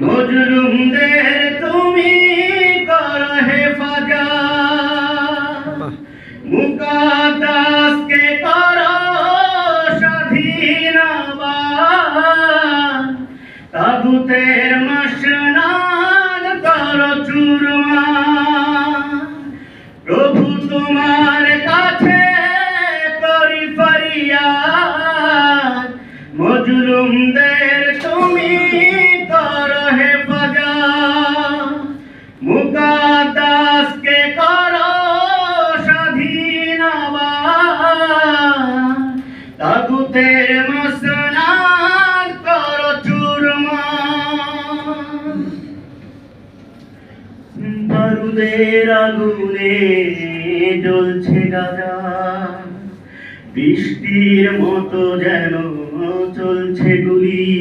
মজলুমদের তুমি কর হেফাজত। মুকাদ্দাসকে কর স্বাধীনবাদ। তাগুতের মশনাদ কর চুরমা প্রভু তোমার কাছে মজলুমদের তুমি কর হেফাজত মুকাদ্দাসকে কর স্বাধীনবাদ তাগুতের মসনাদ কর চুরমা বারুদের আগুনে জ্বলছে গাজা। বৃষ্টির মতো যেন চলছে গুলি।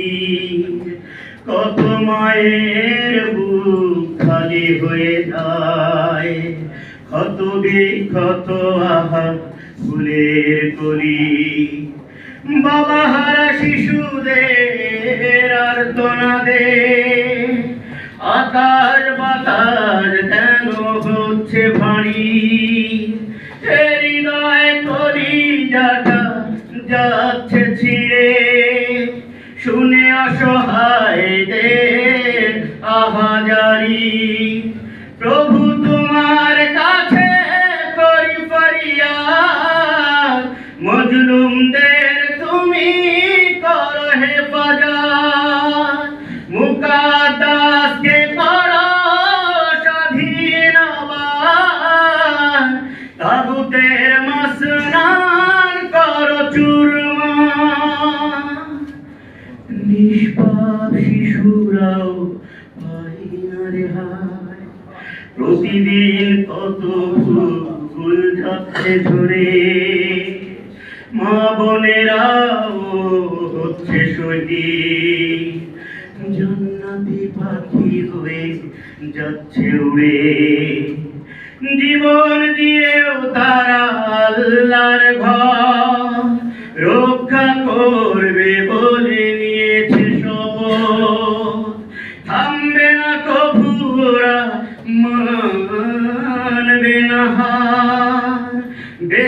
কত মায়ের বুক খালি হয়ে যায়। ক্ষত বিক্ষত আহা ফুলের কলি। বাবা হারা শিশুদের আর দে। আকাশ বাতাস কেন হচ্ছে ভারী যাটা যাচ্ছে ছিঁড়ে। শুনে অসহায়দের আহাজারি প্রভু তোমার কাছে করি ফরিয়াদ। মজলুমদের তুমি কর হেফাজত। মুকাদ্দাসকে কর স্বাধীনবাদ তাগুতের নিষ্পাপ শিশুরাও পাই না রেহাই প্রতিদিন কত ফুল ঝরছে ঝরে। মা বোনেরাও হচ্ছে শহীদ জান্নাতি পাখি হয়ে যাচ্ছে উড়ে। জীবন দিয়েও তারা আল্লাহর ঘর।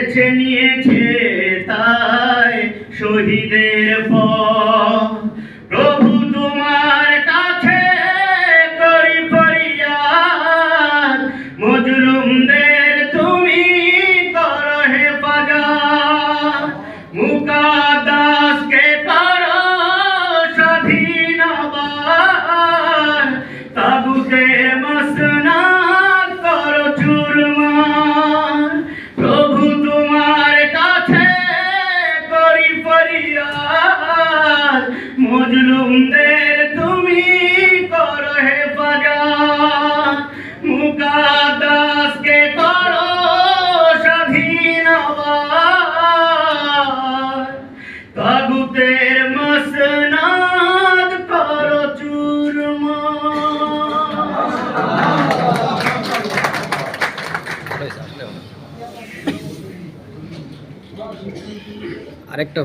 বেছে নিয়েছে তাই শহীদের প্রভু তোমার কাছে মজলুমদের তুমি কর মুকাদ্দাসকে কর স্বাধীনবাদ তাগুতের আরেকটা